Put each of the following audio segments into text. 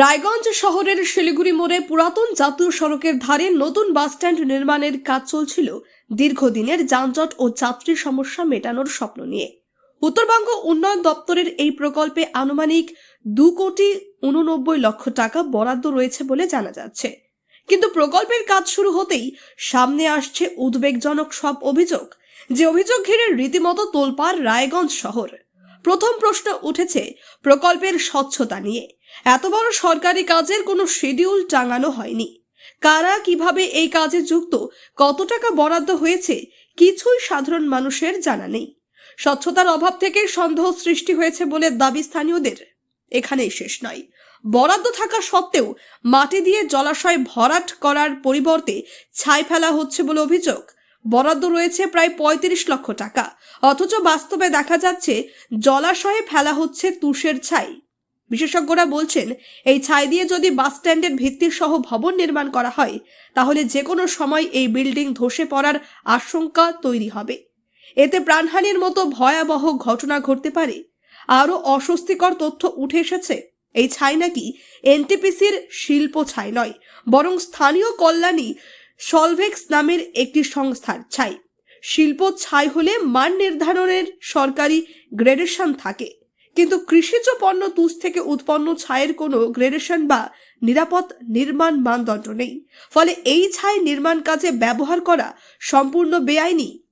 রায়গঞ্জ শহরের শিলিগুড়ি মোড়ে পুরাতন জাতীয় সড়কের ধারে নতুন বাসস্ট্যান্ড নির্মাণের কাজ চলছিল। দীর্ঘদিনের যানজট ও যাত্রী সমস্যা মেটানোর স্বপ্ন নিয়ে। উত্তরবঙ্গ উন্নয়ন দপ্তরের এই প্রকল্পে আনুমানিক দু কোটি উননব্বই লক্ষ টাকা বরাদ্দ রয়েছে বলে জানা যাচ্ছে। কিন্তু প্রকল্পের কাজ শুরু হতেই সামনে আসছে উদ্বেগজনক সব অভিযোগ। যে অভিযোগ ঘিরে রীতিমতো তোলপাড় রায়গঞ্জ শহর। প্রথম প্রশ্ন উঠেছে প্রকল্পের স্বচ্ছতা নিয়ে। এত বড় সরকারি কাজের কোনো শিডিউল টাঙানো হয়নি। কারা কীভাবে এই কাজে যুক্ত, কত টাকা বরাদ্দ হয়েছে, কিছুই সাধারণ মানুষের জানা নেই। স্বচ্ছতার অভাব থেকে সন্দেহ সৃষ্টি হয়েছে বলে দাবি স্থানীয়দের। এখানেই শেষ নয়। বরাদ্দ থাকা সত্ত্বেও মাটি দিয়ে জলাশয় ভরাট করার পরিবর্তে ছাই ফেলা হচ্ছে বলে অভিযোগ। বরাদ্দ রয়েছে প্রায় পঁয়ত্রিশ লক্ষ টাকা। অথচ বাস্তবে দেখা যাচ্ছে জলাশয়ে ফেলা হচ্ছে তুষের ছাই। বিশেষজ্ঞরা বলছেন, এই ছাই দিয়ে যদি বাস স্ট্যান্ডের ভিত্তি সহ ভবন নির্মাণ করা হয়, তাহলে যে কোনো সময় এই বিল্ডিং ধসে পড়ার আশঙ্কা তৈরি হবে। এতে প্রাণহানির মতো ভয়াবহ ঘটনা ঘটতে পারে। আরও অস্বস্তিকর তথ্য উঠে এসেছে, এই ছাই নাকি এনটিপিসির শিল্প ছাই নয়, বরং স্থানীয় কল্যাণী সলভেক্স নামের একটি সংস্থার ছাই। শিল্প ছাই হলে মান নির্ধারণের সরকারি গ্রেডেশন থাকে। কিন্তু কৃষিজ পণ্য তুষ থেকে উৎপন্ন ছায়ের কোনো গ্রেডেশন বা নিরাপদ নির্মাণ মানদণ্ড নেই। ফলে এই ছাই নির্মাণ কাজে ব্যবহার করা সম্পূর্ণ বেআইনি।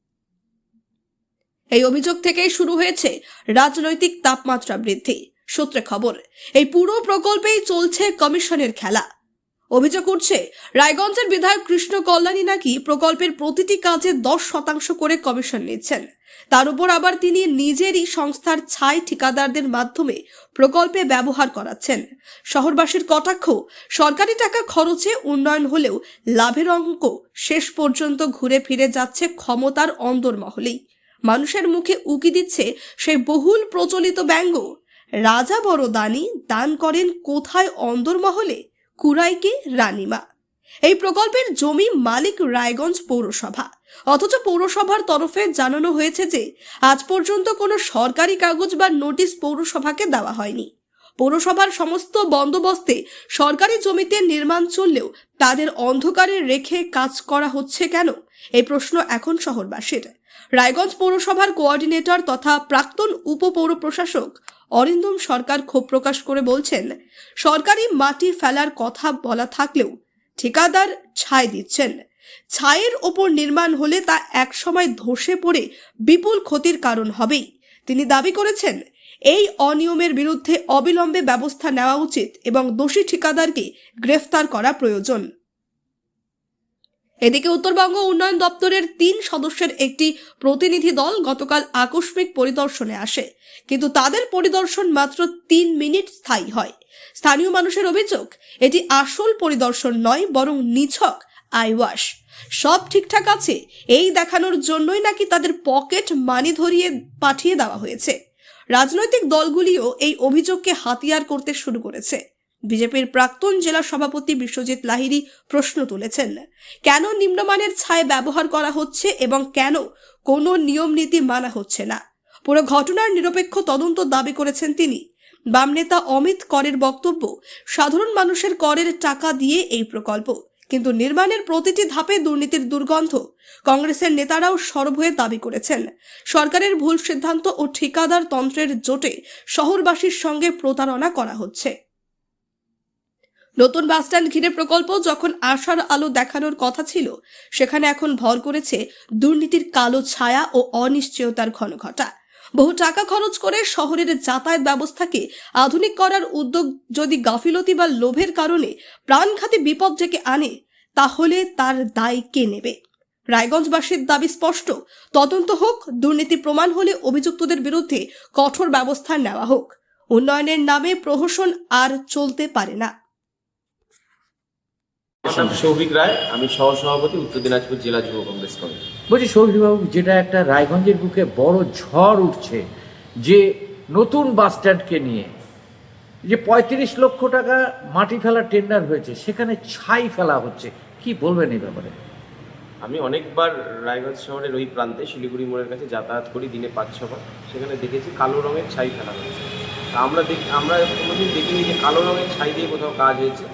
এই অভিযোগ থেকেই শুরু হয়েছে রাজনৈতিক তাপমাত্রা বৃদ্ধি। সূত্রে খবর, এই পুরো প্রকল্পেই চলছে কমিশনের খেলা। অভিযোগ উঠছে, রায়গঞ্জের বিধায়ক কৃষ্ণ কল্যাণী নাকি প্রকল্পের প্রতিটি কাজে দশ শতাংশ করে কমিশন নিচ্ছেন। তার উপর আবার তিনি নিজেরই সংস্থার ছাই ঠিকাদারদের মাধ্যমে প্রকল্পে ব্যবহার করাচ্ছেন। শহরবাসীর কটাক্ষ, সরকারি টাকা খরচে উন্নয়ন হলেও লাভের অঙ্ক শেষ পর্যন্ত ঘুরে ফিরে যাচ্ছে ক্ষমতার অন্দরমহলেই। মানুষের মুখে উকি দিচ্ছে সেই বহুল প্রচলিত ব্যঙ্গ। রাজা বড় দানি দান করেন কোথায় অন্দরমহলে? কুরাইকে রানিমা। এই প্রকল্পের জমি মালিক রায়গঞ্জ পৌরসভা। অথচ পৌরসভার তরফে জানানো হয়েছে যে, আজ পর্যন্ত কোনো সরকারি কাগজ বা নোটিশ পৌরসভাকে দেওয়া হয়নি। পৌরসভার সমস্ত বন্দোবস্তে সরকারি জমিতে নির্মাণ চললেও তাদের অন্ধকারে রেখে কাজ করা হচ্ছে কেন? এই প্রশ্ন এখন শহরবাসীর। রায়গঞ্জ পৌরসভার কোঅর্ডিনেটর তথা প্রাক্তন উপপৌর প্রশাসক অরিন্দম সরকার ক্ষোভ প্রকাশ করে বলছেন, সরকারি মাটি ফেলার কথা বলা থাকলেও ঠিকাদার ছাই দিচ্ছেন। ছায়ের ওপর নির্মাণ হলে তা একসময় ধসে পড়ে বিপুল ক্ষতির কারণ হবেই। তিনি দাবি করেছেন, এই অনিয়মের বিরুদ্ধে অবিলম্বে ব্যবস্থা নেওয়া উচিত এবং দোষী ঠিকাদারকে গ্রেফতার করা প্রয়োজন। এদিকে উত্তরবঙ্গ উন্নয়ন দপ্তরের তিন সদস্যের একটি প্রতিনিধি দল গতকাল আকস্মিক পরিদর্শনে আসে। কিন্তু তাদের পরিদর্শন মাত্র তিন মিনিট স্থায়ী হয়। স্থানীয় মানুষের অভিযোগ, এটি আসল পরিদর্শন নয়, বরং নিছক আইওয়াশ। সব ঠিকঠাক আছে, এই দেখানোর জন্যই নাকি তাদের পকেট মানি ধরিয়ে পাঠিয়ে দেওয়া হয়েছে। রাজনৈতিক দলগুলিও এই অভিযোগকে হাতিয়ার করতে শুরু করেছে। বিজেপির প্রাক্তন জেলা সভাপতি বিশ্বজিৎ লাহিড়ী প্রশ্ন তুলেছেন, কেন নিম্নমানের ছায় ব্যবহার করা হচ্ছে এবং কেন কোনো নিয়ম নীতি মানা হচ্ছে না? পুরো ঘটনার নিরপেক্ষ তদন্ত দাবি করেছেন তিনি। বাম নেতা অমিত করের বক্তব্য, সাধারণ মানুষের করের টাকা দিয়ে এই প্রকল্প, কিন্তু নির্মাণের প্রতিটি ধাপে দুর্নীতির দুর্গন্ধ, কংগ্রেসের নেতারাও সরব হয়ে দাবি করেছেন। সরকারের ভুল সিদ্ধান্ত ও ঠিকাদার তন্ত্রের জোটে শহরবাসীর সঙ্গে প্রতারণা করা হচ্ছে। নতুন বাসস্ট্যান্ড ঘিরে প্রকল্প যখন আশার আলো দেখানোর কথা ছিল, সেখানে এখন ভর করেছে দুর্নীতির কালো ছায়া ও অনিশ্চয়তার ঘনঘটা। বহু টাকা খরচ করে শহরের যাতায়াত ব্যবস্থাকে আধুনিক করার উদ্যোগ যদি গাফিলতি বা লোভের কারণে প্রাণঘাতী বিপদ ডেকে আনে, তাহলে তার দায় কে নেবে? রায়গঞ্জবাসীর দাবি স্পষ্ট, তদন্ত হোক, দুর্নীতি প্রমাণ হলে অভিযুক্তদের বিরুদ্ধে কঠোর ব্যবস্থা নেওয়া হোক। উন্নয়নের নামে প্রহসন আর চলতে পারে না। নাম সৌভিক রায় আমি সহ সভাপতি উত্তর দিনাজপুর জেলা যুব কংগ্রেস কমিটি। বলছি সৌভিকবাবু যেটা একটা রায়গঞ্জের বুকে বড় ঝড় উঠছে যে নতুন বাস স্ট্যান্ডকে নিয়ে যে পঁয়ত্রিশ লক্ষ টাকা মাটি ফেলার টেন্ডার হয়েছে সেখানে ছাই ফেলা হচ্ছে কি বলবেন এই ব্যাপারে? আমি অনেকবার রায়গঞ্জ শহরের ওই প্রান্তে শিলিগুড়ি মোড়ের কাছে যাতায়াত করি দিনে পাঁচ ছবার। সেখানে দেখেছি কালো রঙের ছাই ফেলা হয়েছে। আমরা দেখি আমরা কোনোদিন দেখিনি যে কালো রঙের ছাই দিয়ে কোথাও কাজ হয়েছে।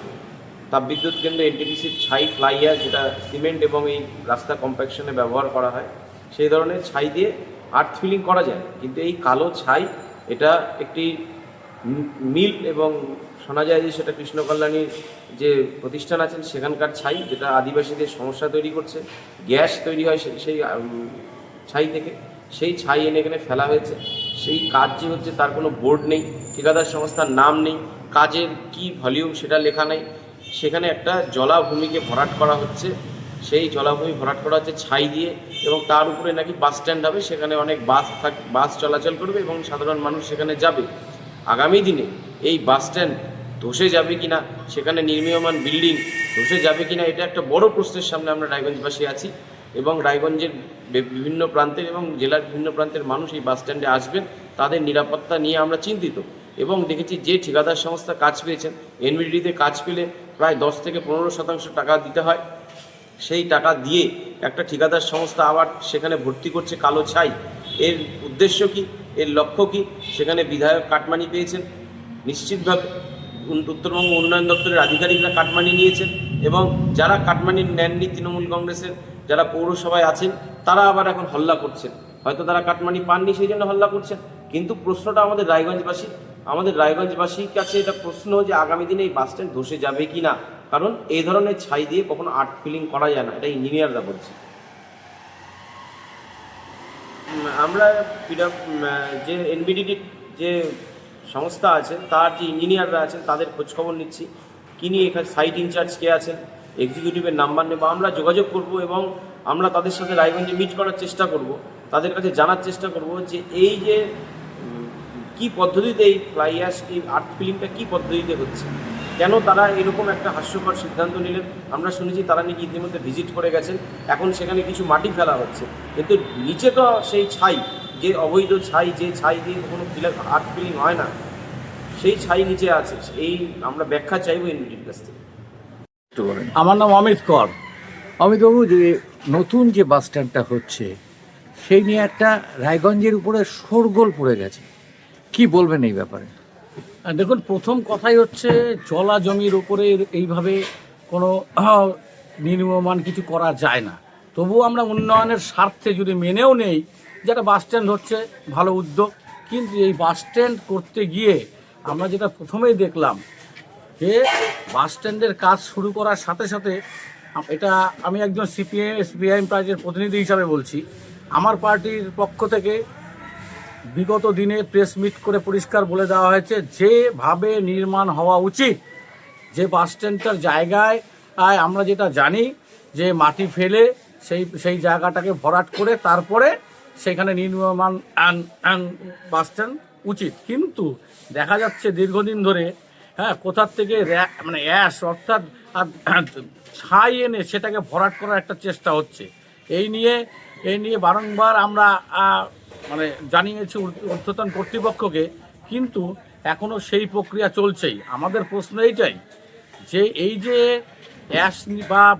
তাপবিদ্যুৎ কেন্দ্র এনটিপিসির ছাই ফ্লাইয়ার যেটা সিমেন্ট এবং এই রাস্তা কম্প্যাকশনে ব্যবহার করা হয়, সেই ধরনের ছাই দিয়ে আর্থ ফিলিং করা যায়। কিন্তু এই কালো ছাই, এটা একটি মিল এবং শোনা যায় যে সেটা কৃষ্ণকল্যাণীর যে প্রতিষ্ঠান আছেন, সেখানকার ছাই যেটা আদিবাসীদের সমস্যা তৈরি করছে, গ্যাস তৈরি হয় সেই ছাই থেকে। সেই ছাই এনে এখানে ফেলা হয়েছে। সেই কাজ যে হচ্ছে তার কোনো বোর্ড নেই, ঠিকাদার সংস্থার নাম নেই, কাজের কি ভলিউম সেটা লেখা নেই। সেখানে একটা জলাভূমিকে ভরাট করা হচ্ছে। সেই জলাভূমি ভরাট করা হচ্ছে ছাই দিয়ে এবং তার উপরে নাকি বাস স্ট্যান্ড হবে। সেখানে অনেক বাস থাক, বাস চলাচল করবে এবং সাধারণ মানুষ সেখানে যাবে। আগামী দিনে এই বাস স্ট্যান্ড ধসে যাবে কিনা, সেখানে নির্মীয়মান বিল্ডিং ধসে যাবে কিনা, এটা একটা বড় প্রশ্নের সামনে আমরা রায়গঞ্জবাসী আছি এবং রায়গঞ্জের বিভিন্ন প্রান্তের এবং জেলার বিভিন্ন প্রান্তের মানুষ এই বাস স্ট্যান্ডে আসবেন। তাদের নিরাপত্তা নিয়ে আমরা চিন্তিত এবং দেখেছি যে ঠিকাদার সংস্থা কাজ পেয়েছেন, এনবিডিতে কাজ পেলে প্রায় দশ থেকে পনেরো শতাংশ টাকা দিতে হয়। সেই টাকা দিয়ে একটা ঠিকাদার সংস্থা আবার সেখানে ভর্তি করছে কালো ছাই। এর উদ্দেশ্য কি? এর লক্ষ্য কি? সেখানে বিধায়ক কাটমানি পেয়েছেন। নিশ্চিতভাবে উত্তরবঙ্গ উন্নয়ন দপ্তরের আধিকারিকরা কাটমানি নিয়েছেন এবং যারা কাটমানি নেননি তৃণমূল কংগ্রেসের, যারা পৌরসভায় আছেন, তারা আবার এখন হল্লা করছেন। হয়তো তারা কাটমানি পাননি, সেই জন্য হল্লা করছেন। কিন্তু প্রশ্নটা আমাদের রায়গঞ্জবাসী আমাদের রায়গঞ্জবাসীর কাছে এটা প্রশ্ন যে আগামী দিনে এই বাস স্ট্যান্ড ধসে যাবে কি না? কারণ এই ধরনের ছাই দিয়ে কখনো আর্ট ফিলিং করা যায় না, এটা ইঞ্জিনিয়াররা বলছে। আমরা যে এনবিডিটির যে সংস্থা আছে, তার যে ইঞ্জিনিয়াররা আছেন, তাদের খোঁজখবর নিচ্ছি। কী নিয়ে এখানে সাইট ইনচার্জ কে আছেন, এক্সিকিউটিভের নাম্বার নেব। আমরা যোগাযোগ করব এবং আমরা তাদের সাথে রায়গঞ্জে মিট করার চেষ্টা করব। তাদের কাছে জানার চেষ্টা করব যে এই যে কি পদ্ধতিতে এই ফ্লাই অ্যাশ এই আর্ট ফিলিংটা কী পদ্ধতিতে হচ্ছে? কেন তারা এরকম একটা হাস্যকর সিদ্ধান্ত নিলেন? আমরা শুনেছি তারা নাকি ইতিমধ্যে ভিজিট করে গেছেন। এখন সেখানে কিছু মাটি ফেলা হচ্ছে। কিন্তু নিচে তো সেই ছাই যে অবৈধ ছাই যে ছাই দিয়ে কোনো ফিলার আর্ট ফিলিং হয় না সেই ছাই নিচে আছে। এই আমরা ব্যাখ্যা চাইব এনবিটির কাছ থেকে। আমার নাম অমিত কর। অমিতবাবু যে নতুন যে বাস স্ট্যান্ডটা হচ্ছে সেই নিয়ে একটা রায়গঞ্জের উপরে শোরগোল পড়ে গেছে। কি বলবেন এই ব্যাপারে? দেখুন, প্রথম কথাই হচ্ছে জলা জমির ওপরে এইভাবে কোনো নির্মমান কিছু করা যায় না। তবুও আমরা উন্নয়নের স্বার্থে যদি মেনেও নেই যেটা বাস স্ট্যান্ড হচ্ছে, ভালো উদ্যোগ, কিন্তু এই বাস স্ট্যান্ড করতে গিয়ে আমরা যেটা প্রথমেই দেখলাম, যে বাস স্ট্যান্ডের কাজ শুরু করার সাথে সাথে এটা আমি একজন সিপিএম সিপিআইএম পার্টির প্রতিনিধি হিসাবে বলছি। আমার পার্টির পক্ষ থেকে বিগত দিনে প্রেস মিট করে পরিষ্কার বলে দেওয়া হয়েছে, যেভাবে নির্মাণ হওয়া উচিত, যে বাস স্ট্যান্ডটার জায়গায় আমরা যেটা জানি, যে মাটি ফেলে সেই সেই জায়গাটাকে ভরাট করে তারপরে সেখানে নির্মাণ বাস স্ট্যান্ড উচিত। কিন্তু দেখা যাচ্ছে দীর্ঘদিন ধরে হ্যাঁ কোথার থেকে মানে অ্যাশ অর্থাৎ ছাই এনে সেটাকে ভরাট করার একটা চেষ্টা হচ্ছে। এই নিয়ে এই নিয়ে বারংবার আমরা মানে জানিয়েছি ঊর্ধ্ব- ঊর্ধ্বতন কর্তৃপক্ষকে, কিন্তু এখনও সেই প্রক্রিয়া চলছেই। আমাদের প্রশ্ন এইটাই যে এই যে অ্যাশ বা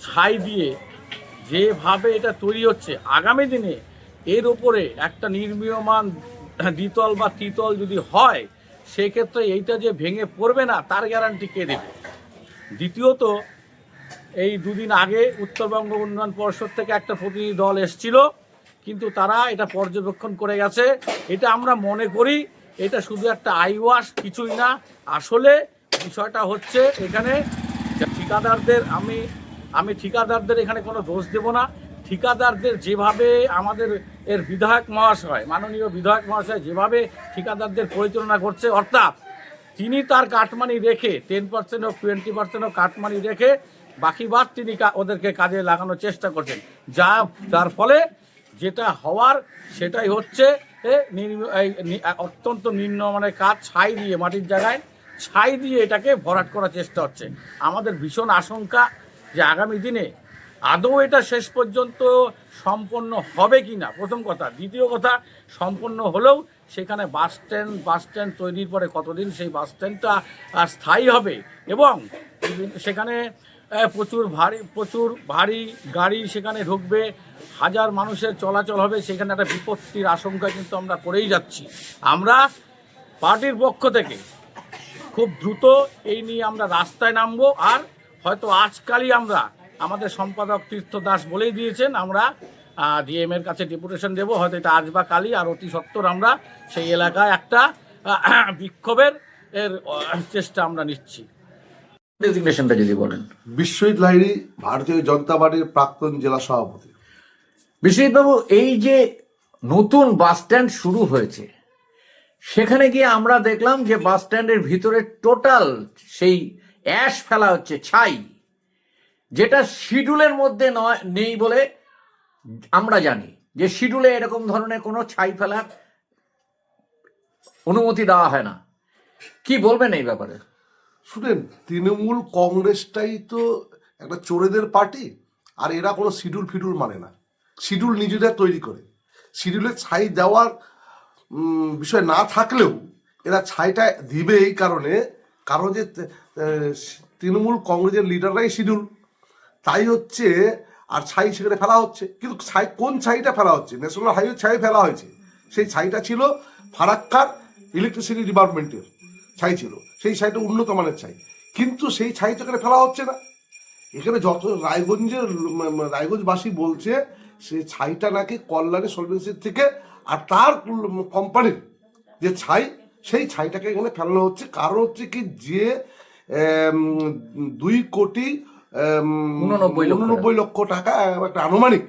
ছাই দিয়ে যেভাবে এটা তৈরি হচ্ছে, আগামী দিনে এর ওপরে একটা নির্মীয়মান দ্বিতল বা তৃতল যদি হয়, সেক্ষেত্রে এইটা যে ভেঙে পড়বে না, তার গ্যারান্টি কে দেবে? দ্বিতীয়ত এই দুদিন আগে উত্তরবঙ্গ উন্নয়ন পর্ষদ থেকে একটা প্রতিনিধি দল এসছিল, কিন্তু তারা এটা পর্যবেক্ষণ করে গেছে। এটা আমরা মনে করি, এটা শুধু একটা আইওয়াশ, কিছুই না। আসলে বিষয়টা হচ্ছে এখানে ঠিকাদারদের, আমি আমি ঠিকাদারদের এখানে কোনো দোষ দেব না। ঠিকাদারদের যেভাবে আমাদের এর বিধায়ক মহাশয়, মাননীয় বিধায়ক মহাশয় যেভাবে ঠিকাদারদের পরিচালনা করছে, অর্থাৎ তিনি তার কাটমানি রেখে টেন পার্সেন্ট হোক টোয়েন্টি পার্সেন্ট হোক কাটমানি রেখে বাকি বাদ তিনি ওদেরকে কাজে লাগানোর চেষ্টা করছেন। যা, যার ফলে যেটা হওয়ার সেটাই হচ্ছে অত্যন্ত নিম্নমানের কাজ ছাই দিয়ে, মাটির জায়গায় ছাই দিয়ে এটাকে ভরাট করার চেষ্টা হচ্ছে। আমাদের ভীষণ আশঙ্কা যে আগামী দিনে আদৌ এটা শেষ পর্যন্ত সম্পন্ন হবে কি না প্রথম কথা। দ্বিতীয় কথা, সম্পন্ন হলেও সেখানে বাস স্ট্যান্ড বাস স্ট্যান্ড তৈরির পরে কতদিন সেই বাস স্ট্যান্ডটা স্থায়ী হবে এবং সেখানে প্রচুর ভারী প্রচুর ভারী গাড়ি সেখানে ঢুকবে। হাজার মানুষের চলাচল হবে, সেখানে একটা বিপত্তির আশঙ্কা কিন্তু আমরা করেই যাচ্ছি। আমরা পার্টির পক্ষ থেকে খুব দ্রুত এই নিয়ে আমরা রাস্তায় নামবো, আর হয়তো আজকালই আমরা, আমাদের সম্পাদক তীর্থ দাস বলেই দিয়েছেন, আমরা ডিএম এর কাছে ডেপুটেশন দেবো, হয়তো এটা আজ বা কালই, আর অতি সত্বর আমরা সেই এলাকায় একটা বিক্ষোভের, এর চেষ্টা আমরা নিচ্ছি। ডেজিগনেশনটা যদি বলেন। বিশ্বজিৎ লাহিড়ী ভারতীয় জনতা পার্টির প্রাক্তন জেলা সভাপতি। বিশ্বজিৎবাবু এই যে নতুন বাস স্ট্যান্ড শুরু হয়েছে সেখানে গিয়ে আমরা দেখলাম যে বাস স্ট্যান্ডের ভিতরে টোটাল সেই অ্যাশ ফেলা হচ্ছে ছাই যেটা শিডিউলের মধ্যে নয় নেই বলে আমরা জানি। যে শিডিউলে এরকম ধরনের কোনো ছাই ফেলার অনুমতি দেওয়া হয় না। কি বলবেন এই ব্যাপারে? শুনেন, তৃণমূল কংগ্রেসটাই তো একটা চোরেদের পার্টি, আর এরা কোনো শিডিউল ফিডুল মানে না। শিডিউল নিজেরা তৈরি করে। শিডিউলে ছাই দেওয়ার বিষয় না থাকলেও এরা ছাইটা দিবে এই কারণে, কারণ যে তৃণমূল কংগ্রেসের লিডাররাই শিডিউল। তাই হচ্ছে, আর ছাই সেখানে ফেলা হচ্ছে। কিন্তু ছাই, কোন ছাইটা ফেলা হচ্ছে? ন্যাশনাল হাইওয়ে ছাই ফেলা হয়েছে। সেই ছাইটা ছিল ফারাক্কার ইলেকট্রিসিটি ডিপার্টমেন্টের। ছাই ছিল। সেই ছাইটা উন্নত মানের ছাই। কিন্তু সেই ছাই তো এখানে ফেলা হচ্ছে না। এখানে যত রায়গঞ্জের রায়গঞ্জবাসী বলছে সে ছাইটা নাকি কল্যাণী সলভেন্সির থেকে আর তার কোম্পানির যে ছাই সেই ছাইটাকে এখানে ফেলানো হচ্ছে। কারণ হচ্ছে কি যে দুই কোটি। উননব্বই লক্ষ টাকা। একটা আনুমানিক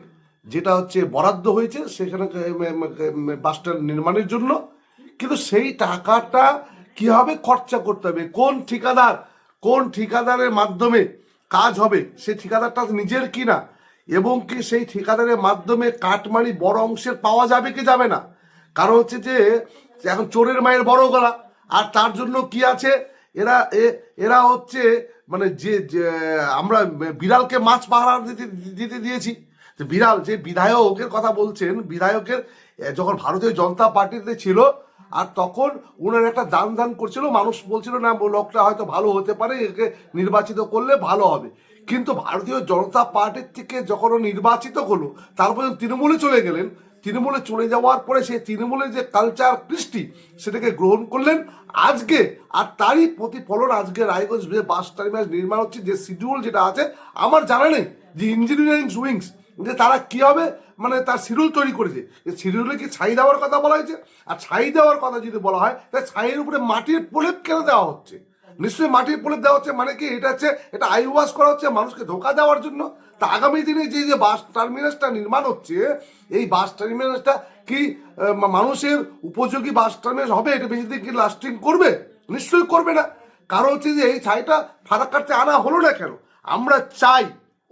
যেটা হচ্ছে বরাদ্দ হয়েছে সেখানে বাসটা নির্মাণের জন্য। কিন্তু সেই টাকাটা কীভাবে খরচা করতে হবে? কোন ঠিকাদার, কোন ঠিকাদারের মাধ্যমে কাজ হবে? সেই ঠিকাদারটা নিজের কিনা? এবং কি সেই ঠিকাদারের মাধ্যমে কাটমানি বড় অংশের পাওয়া যাবে কি যাবে না? কারণ হচ্ছে যে, এখন চোরের মায়ের বড় গলা। আর তার জন্য কি আছে? এরা এরা হচ্ছে মানে যে আমরা বিড়ালকে মাছ পাহারা দিতে দিতে দিয়েছি। বিড়াল, যে বিধায়কের কথা বলছেন, বিধায়কের যখন ভারতীয় জনতা পার্টিতে ছিল আর তখন উনার একটা দান দান করছিল, মানুষ বলছিল, না, লোকটা হয়তো ভালো হতে পারে, একে নির্বাচিত করলে ভালো হবে। কিন্তু ভারতীয় জনতা পার্টির থেকে যখন নির্বাচিত হলো তারপরে তৃণমূলে চলে গেলেন। তৃণমূলে চলে যাওয়ার পরে সেই তৃণমূলের যে কালচার কৃষ্টি, সেটাকে গ্রহণ করলেন। আজকে, আর তারই প্রতিফলন আজকে রায়গঞ্জ বাস টার্মিনাস নির্মাণ হচ্ছে, যে শিডিউল যেটা আছে, আমার জানা নেই, যে ইঞ্জিনিয়ারিং উইংস যে তারা কি হবে? মানে তার শিডিউল তৈরি করেছে। যে শিডিউলে কি ছাই দেওয়ার কথা বলা হয়েছে? আর ছাই দেওয়ার কথা যদি বলা হয়, তাহলে ছাইয়ের উপরে মাটির প্রলেপ কেন দেওয়া হচ্ছে? নিশ্চয়ই মাটির প্রলেপ দেওয়া হচ্ছে মানে কি? এটা হচ্ছে, এটা আই ওয়াশ করা হচ্ছে মানুষকে ধোকা দেওয়ার জন্য? তা আগামী দিনে যে যে বাস টার্মিনাসটা নির্মাণ হচ্ছে, এই বাস টার্মিনাসটা কি মানুষের উপযোগী বাস টার্মিনাস হবে? এটা বেশি দিন কি লাস্টিং করবে? নিশ্চয়ই করবে না। কারণ হচ্ছে যে এই ছাইটা ফারাক্কারতে আনা হলো না কেন? আমরা চাই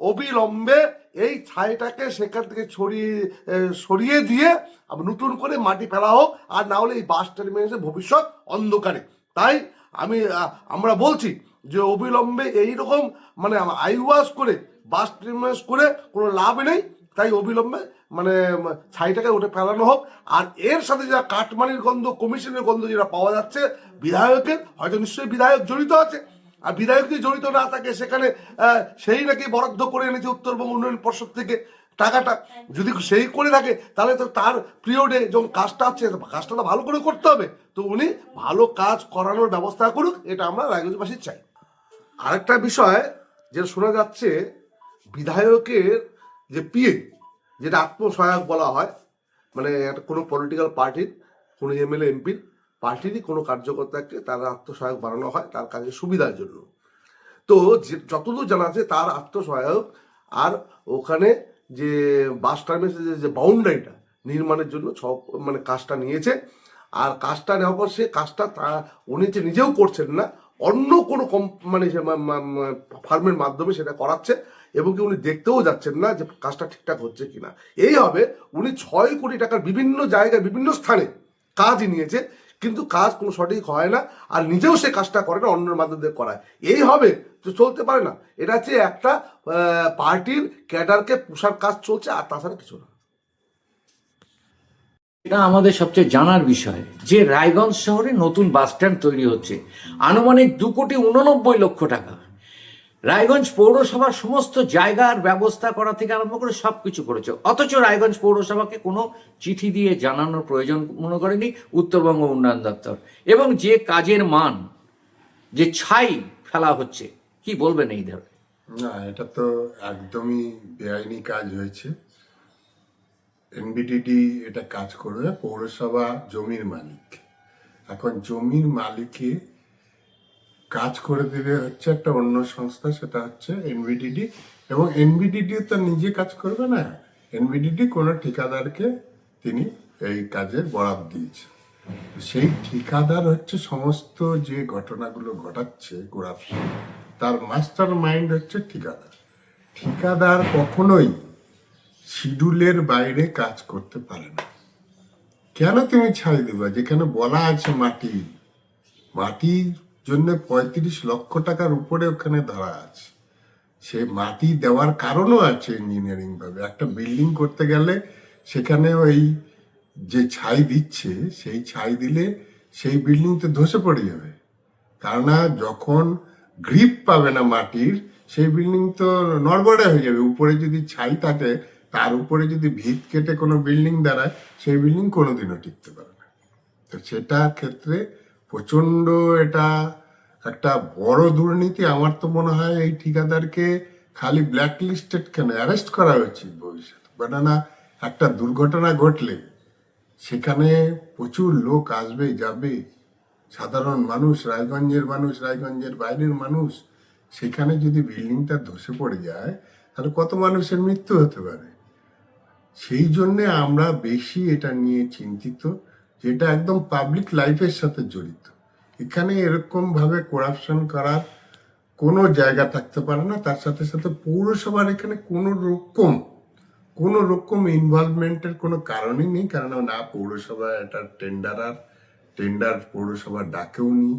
অবিলম্বে এই ছাইটাকে সেখান থেকে ছড়িয়ে সরিয়ে দিয়ে নতুন করে মাটি ফেলা হোক, আর না হলে এই বাস টার্মিনাসের ভবিষ্যৎ অন্ধকারে। তাই আমি আমরা বলছি যে অবিলম্বে এই রকম মানে আইওয়াস করে, বাস টার্মিনাস করে কোনো লাভ নেই। তাই অবিলম্বে মানে ছাইটাকে উঠে ফেলানো হোক। আর এর সাথে যা কাটমানির গন্ধ, কমিশনের গন্ধ যেটা পাওয়া যাচ্ছে, বিধায়কের, হয়তো নিশ্চয়ই বিধায়ক জড়িত আছে। আর বিধায়ক যদি জড়িত না থাকে, সেখানে সেই নাকি বরাদ্দ করে এনেছে উত্তরবঙ্গ উন্নয়ন পর্ষদ থেকে টাকাটা। যদি সেই করে থাকে, তাহলে তো তার পিরিয়ডে যখন কাজটা আছে কাজটা তো ভালো করে করতে হবে। তো উনি ভালো কাজ করানোর ব্যবস্থা করুক, এটা আমরা রায়গঞ্জবাসী চাই। আরেকটা বিষয়, যেটা শোনা যাচ্ছে, বিধায়কের যে পিএ, যেটা আত্মসহায়ক বলা হয় মানে কোনো পলিটিক্যাল পার্টির কোনো এমএলএ, এমপির পার্টিরই কোনো কার্যকর্তাকে তার আত্মসহায়ক বানানো হয় তার কাজের সুবিধার জন্য। তো যতদূর জানা আছে তার আত্মসহায়ক আর ওখানে যে বাস টার্মিনাসের যে বাউন্ডারিটা নির্মাণের জন্য সব মানে কাজটা নিয়েছে। আর কাজটা নেওয়ার পর সে কাজটা তা- উনি যে নিজেও করছেন না, অন্য কোনো কম মানে ফার্মের মাধ্যমে সেটা করাচ্ছে এবং কি উনি দেখতেও যাচ্ছেন না যে কাজটা ঠিকঠাক হচ্ছে কিনা। এই হবে উনি ছয় কোটি টাকার বিভিন্ন জায়গায়, বিভিন্ন স্থানে কাজ নিয়েছে কিন্তু কাজ কোনো সঠিক হয় না, আর নিজেও সে কাজটা করে না, অন্যের মাধ্যমে করায়। এই হবে, তো চলতে পারে না। এটা হচ্ছে একটা পার্টির ক্যাডারকে পোষার কাজ চলছে, আর তাছাড়া কিছু না। এটা আমাদের সবচেয়ে জানার বিষয়, যে রায়গঞ্জ শহরে নতুন বাস স্ট্যান্ড তৈরি হচ্ছে। আনুমানিক দু কোটি উননব্বই লক্ষ টাকা। রায়গঞ্জ পৌরসভার সমস্ত জায়গার ব্যবস্থা করা থেকে আরম্ভ করে সব কিছু করেছে। অথচ রায়গঞ্জ পৌরসভাকে কোনো চিঠি দিয়ে জানানোর প্রয়োজন মনে করেনি উত্তরবঙ্গ উন্নয়ন দপ্তর। এবং যে কাজের মান, যে ছাই ফেলা হচ্ছে, কি বলবেন এই ধরনের? না, এটা তো একদমই বেআইনি কাজ হয়েছে। এনবিডিডি এটা কাজ করবে, পৌরসভা জমির মালিক। এখন জমির মালিকে কাজ করে দেবে হচ্ছে একটা অন্য সংস্থা, সেটা হচ্ছে এনবিডিডি এবং এনবিডিডি তো নিজে কাজ করবে না এনবিডিডি কোনো ঠিকাদারকে তিনি এই কাজের বরাদ দিয়েছে সেই ঠিকাদার হচ্ছে সমস্ত যে ঘটনাগুলো ঘটাচ্ছে করাপশন তার মাস্টার মাইন্ড হচ্ছে ঠিকাদার। ঠিকাদার কখনোই শিডিউলের বাইরে কাজ করতে পারে না। কেন তুমি ছাই দেবা? যেখানে বলা আছে মাটি মাটির জন্য পঁয়ত্রিশ লক্ষ টাকার উপরে ওখানে ধরা আছে। সে মাটি দেওয়ার কারণও আছে ইঞ্জিনিয়ারিং ভাবে। একটা বিল্ডিং করতে গেলে সেখানে ওই যে ছাই দিচ্ছে, সেই ছাই দিলে সেই বিল্ডিং তো ধসে পড়ে যাবে। কেননা যখন গ্রিপ পাবে না মাটির, সেই বিল্ডিং তো নড়বড়ে হয়ে যাবে। উপরে যদি ছাই থাকে, তার উপরে যদি ভিত কেটে কোনো বিল্ডিং দাঁড়ায়, সেই বিল্ডিং কোনোদিনও টিকতে পারে না। তো সেটা ক্ষেত্রে প্রচণ্ড এটা একটা বড় দুর্নীতি আমার তো মনে হয় এই ঠিকাদারকে খালি ব্ল্যাক লিস্টেড কেন? অ্যারেস্ট করা উচিত ভবিষ্যতে না একটা দুর্ঘটনা ঘটলে সেখানে প্রচুর লোক আসবে, যাবে। সাধারণ মানুষ, রায়গঞ্জের মানুষ, রায়গঞ্জের বাইরের মানুষ, সেখানে যদি বিল্ডিংটা ধসে পড়ে যায়, তাহলে কত মানুষের মৃত্যু হতে পারে? সেই জন্যে আমরা বেশি এটা নিয়ে চিন্তিত। যেটা একদম পাবলিক লাইফের সাথে জড়িত। এখানে এরকম ভাবে করাপশন করার কোনো জায়গা থাকতে পারে না। তার সাথে সাথে পৌরসভার এখানে কোনো রকম কোনো রকম ইনভলভমেন্টের কোনো কারণই নেই। কারণ না পৌরসভা এটা টেন্ডার আর টেন্ডার পৌরসভা ডাকেও নি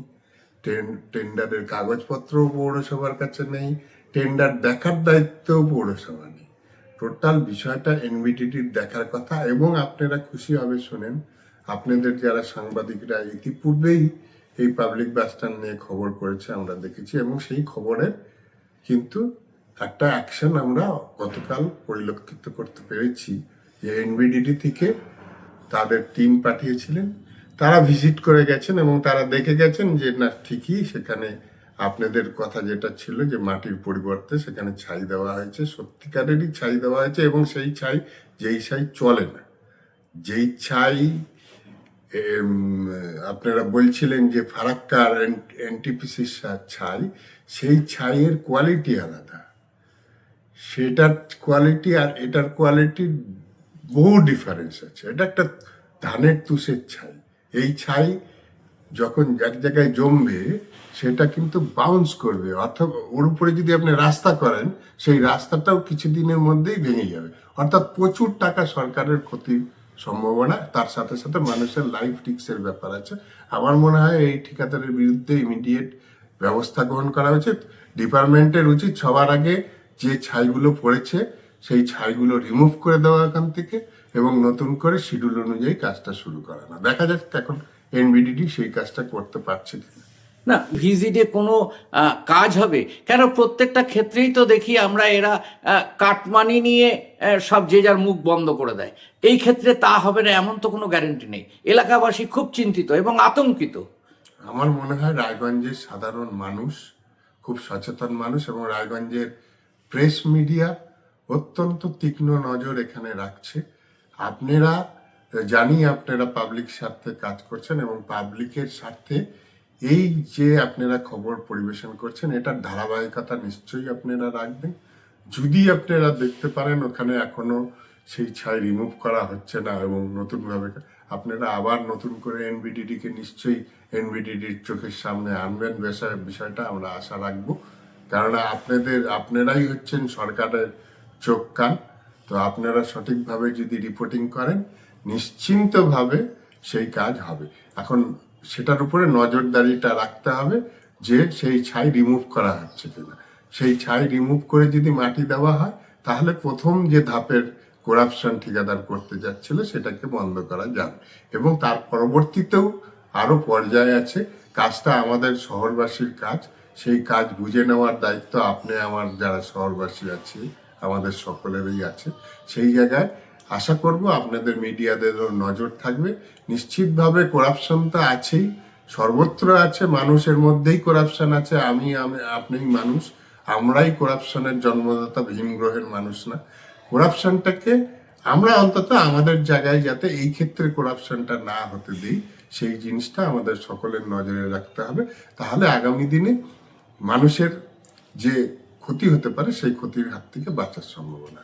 টেন্ডারের কাগজপত্রও পৌরসভার কাছে নেই। টেন্ডার দেখার দায়িত্বও পৌরসভা নেই। টোটাল বিষয়টা এনবিটিটির দেখার কথা এবং আপনারা খুশি হবে শোনেন আপনাদের যারা সাংবাদিকরা ইতিপূর্বেই এই পাবলিক বাসস্ট্যান্ড নিয়ে খবর করেছে, আমরা দেখেছি এবং সেই খবরের কিন্তু একটা অ্যাকশন আমরা গতকাল পরিলক্ষিত করতে পেরেছি। যে এনবিডিটি থেকে তাদের টিম পাঠিয়েছিলেন, তারা ভিজিট করে গেছেন এবং তারা দেখে গেছেন যে, না, ঠিকই সেখানে আপনাদের কথা যেটা ছিল যে, মাটির পরিবর্তে সেখানে ছাই দেওয়া হয়েছে, সত্যিকারেরই ছাই দেওয়া হয়েছে এবং সেই ছাই, যেই ছাই চলে না, যেই ছাই আপনারা বলছিলেন যে ফারাক্কার এনটিপিসির ছাই, সেই ছাইয়ের কোয়ালিটি আলাদা। সেটার কোয়ালিটি আর এটার কোয়ালিটি বহু ডিফারেন্স আছে। এটা একটা ধানের তুষের ছাই। এই ছাই যখন এক জায়গায় জমবে, সেটা কিন্তু বাউন্স করবে। অর্থাৎ ওর উপরে যদি আপনি রাস্তা করেন, সেই রাস্তাটাও কিছুদিনের মধ্যেই ভেঙে যাবে। অর্থাৎ প্রচুর টাকা সরকারের ক্ষতির সম্ভাবনা। তার সাথে সাথে মানুষের লাইফ রিক্সের ব্যাপার আছে। আমার মনে হয় এই ঠিকাদারের বিরুদ্ধে ইমিডিয়েট ব্যবস্থা গ্রহণ করা উচিত। ডিপার্টমেন্টের উচিত সবার আগে যে ছাইগুলো পড়েছে, সেই ছাইগুলো রিমুভ করে দেওয়া এখান থেকে এবং নতুন করে শিডিউল অনুযায়ী কাজটা শুরু করা না দেখা যাচ্ছে এখন এনবিডিডি সেই কাজটা করতে পারছে কিনা। না, ভিজিটে কোনো কাজ হবে। কেন, প্রত্যেকটা ক্ষেত্রেই তো দেখি আমরা এরা কাটমানি নিয়ে সব যে যার মুখ বন্ধ করে দেয়। এই ক্ষেত্রে তা হবে না, এমন তো কোনো গ্যারেন্টি নেই। এলাকাবাসী খুব চিন্তিত এবং আতঙ্কিত। আমার মনে হয় রায়গঞ্জের সাধারণ মানুষ, খুব সচেতন মানুষ এবং রায়গঞ্জের প্রেস মিডিয়া অত্যন্ত তীক্ষ্ণ নজর এখানে রাখছে। আপনারা জানি আপনারা পাবলিক স্বার্থে কাজ করছেন এবং পাবলিকের স্বার্থে এই যে আপনারা খবর পরিবেশন করছেন, এটার ধারাবাহিকতা নিশ্চয়ই আপনারা রাখবেন। যদি আপনারা দেখতে পারেন ওখানে এখনও সেই ছাই রিমুভ করা হচ্ছে না এবং নতুনভাবে আপনারা আবার নতুন করে এনবিডিডি কে নিশ্চয়ই এনবিডিডির চোখের সামনে আনবেন। বিষয় বিষয়টা আমরা আশা রাখব। কেননা আপনাদের আপনারাই হচ্ছেন সরকারের চোখ কান। তো আপনারা সঠিকভাবে যদি রিপোর্টিং করেন, নিশ্চিন্তভাবে সেই কাজ হবে। এখন সেটার উপরে নজরদারিটা রাখতে হবে যে সেই ছাই রিমুভ করা হচ্ছে কিনা। সেই ছাই রিমুভ করে যদি মাটি দেওয়া হয়, তাহলে প্রথম যে ধাপের করাপশন ঠিকাদার করতে যাচ্ছিল সেটাকে বন্ধ করা যাবে। এবং তার পরবর্তীতেও আরও পর্যায়ে আছে। কাজটা আমাদের শহরবাসীর কাজ। সেই কাজ বুঝে নেওয়ার দায়িত্ব আপনি, আমার যারা শহরবাসী আছে, আমাদের সকলেরই আছে। সেই জায়গায় আশা করব আপনাদের মিডিয়াদেরও নজর থাকবে। নিশ্চিতভাবে করাপশন তো আছেই, সর্বত্র আছে, মানুষের মধ্যেই করাপশন আছে, আমি আমি আপনি মানুষ, আমরাই করাপশনের জন্মদাতা ভীম গ্রহের মানুষ না। করাপশনটাকে আমরা অন্তত আমাদের জায়গায় যাতে এই ক্ষেত্রে করাপশনটা না হতে দিই, সেই জিনিসটা আমাদের সকলের নজরে রাখতে হবে। তাহলে আগামী দিনে মানুষের যে ক্ষতি হতে পারে, সেই ক্ষতির হাত থেকে বাঁচার সম্ভাবনা